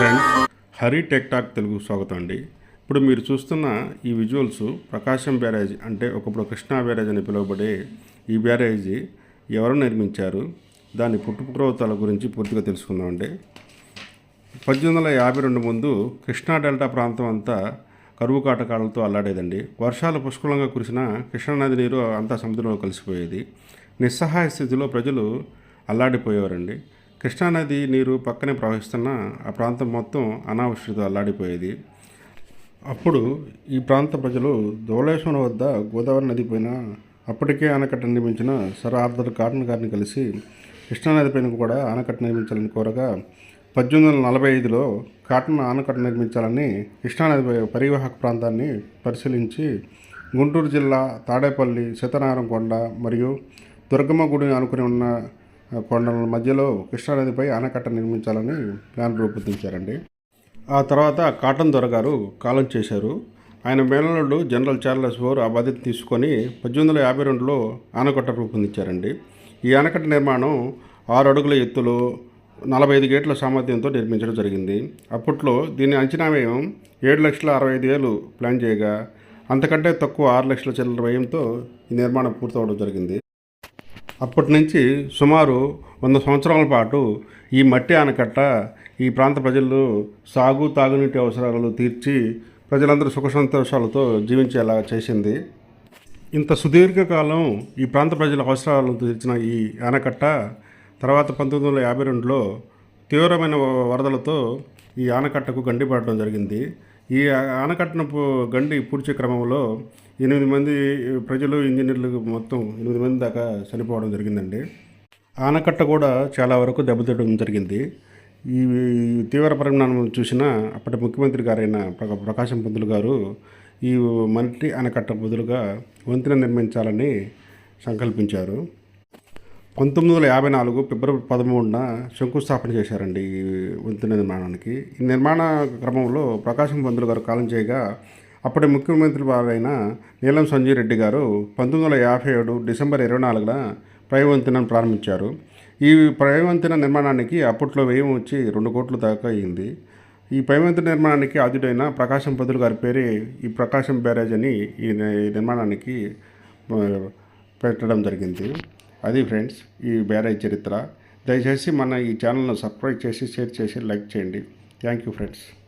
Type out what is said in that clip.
Friends Hari tech talk Telugu స్వాగతం అండి. ఇప్పుడు మీరు చూస్తున్న ఈ విజువల్స్ ప్రకాశం బ్యారేజ్ అంటే ఒకప్పుడు కృష్ణా బ్యారేజ్ అని పిలువబడే ఈ బ్యారేజ్ ఎవరు నిర్మించారు? దాని పుట్టుపురోతాల గురించి పూర్తిగా తెలుసుకుందామండి. పద్దెనిమిది వందల యాభై రెండు ముందు కృష్ణా డెల్టా ప్రాంతం అంతా కరువు కాటకాలతో అల్లాడేదండి. వర్షాలు పుష్కలంగా కురిసిన కృష్ణానది నీరు అంతా సముద్రంలో కలిసిపోయేది. నిస్సహాయ స్థితిలో ప్రజలు అల్లాడిపోయేవారండి. కృష్ణానది నీరు పక్కనే ప్రవహిస్తున్న ఆ ప్రాంతం మొత్తం అనావృష్టితో అల్లాడిపోయేది. అప్పుడు ఈ ప్రాంత ప్రజలు ధోళేశ్వరం వద్ద గోదావరి నది పైన అప్పటికే ఆనకట్ట నిర్మించిన సర్ ఆర్థర్ కాటన్ గారిని కలిసి కృష్ణానది పైన కూడా ఆనకట్ట నిర్మించాలని కోరగా పద్దెనిమిది వందల నలభై ఐదులో కాటన్ ఆనకట్ట నిర్మించాలని కృష్ణానది పరివాహక ప్రాంతాన్ని పరిశీలించి గుంటూరు జిల్లా తాడేపల్లి సీతారామం కొండ మరియు దుర్గమ్మ గుడిని ఆనుకుని ఉన్న కొండల మధ్యలో కృష్ణానదిపై ఆనకట్ట నిర్మించాలని ప్లాన్ రూపొందించారండి. ఆ తర్వాత కాటన్ దొర గారు కాలం చేశారు. ఆయన మేనల్లుడు జనరల్ చార్లెస్ బోర్ ఆ బాధ్యత తీసుకొని పద్దెనిమిది వందల యాభై రెండులో ఆనకట్ట రూపొందించారండి. ఈ ఆనకట్ట నిర్మాణం ఆరు అడుగుల ఎత్తులో నలభై ఐదు గేట్ల సామర్థ్యంతో నిర్మించడం జరిగింది. అప్పట్లో దీని అంచనా వ్యయం ఏడు లక్షల అరవై ఐదు వేలు ప్లాన్ చేయగా అంతకంటే తక్కువ ఆరు లక్షల చిల్లర వ్యయంతో ఈ నిర్మాణం పూర్తవడం జరిగింది. అప్పటి నుంచి సుమారు వంద సంవత్సరాల పాటు ఈ మట్టి ఆనకట్ట ఈ ప్రాంత ప్రజలు సాగు తాగునీటి అవసరాలు తీర్చి ప్రజలందరూ సుఖ సంతోషాలతో జీవించేలా చేసింది. ఇంత సుదీర్ఘకాలం ఈ ప్రాంత ప్రజల అవసరాలను తీర్చిన ఈ ఆనకట్ట తర్వాత పంతొమ్మిది వందల యాభై రెండులో తీవ్రమైన వరదలతో ఈ ఆనకట్టకు గండి పడడం జరిగింది. ఈ ఆనకట్టను గండి పూడ్చే క్రమంలో ఎనిమిది మంది ప్రజలు ఇంజనీర్లు మొత్తం ఎనిమిది మంది దాకా చనిపోవడం జరిగిందండి. ఆనకట్ట కూడా చాలా వరకు దెబ్బతిట్టడం జరిగింది. ఈ తీవ్ర పరిణామం చూసిన అప్పటి ముఖ్యమంత్రి గారైన ప్రకాశం పంతులు గారు ఈ మట్టి ఆనకట్ట బదులుగా వంతెన నిర్మించాలని సంకల్పించారు. పంతొమ్మిది వందల యాభై నాలుగు ఫిబ్రవరి పదమూడున శంకుస్థాపన చేశారండి ఈ వంతెన నిర్మాణానికి. ఈ నిర్మాణ క్రమంలో ప్రకాశం పంతులు గారు కాలం చేయగా అప్పటి ముఖ్యమంత్రి వారైన నీలం సంజయ్ రెడ్డి గారు పంతొమ్మిది వందల యాభై ఏడు డిసెంబర్ ఇరవై నాలుగున ప్రై ప్రారంభించారు. ఈ ప్రై నిర్మాణానికి అప్పట్లో వ్యయం వచ్చి రెండు కోట్ల దాకా అయింది. ఈ పైవంతెన నిర్మాణానికి ఆద్యుడైన ప్రకాశం పదులు గారి పేరే ఈ ప్రకాశం బ్యారేజ్ అని ఈ నిర్మాణానికి పెట్టడం జరిగింది. అది ఫ్రెండ్స్ ఈ బ్యారేజ్ చరిత్ర. దయచేసి మన ఈ ఛానల్ను సబ్స్క్రైబ్ చేసి షేర్ చేసి లైక్ చేయండి. Thank you friends.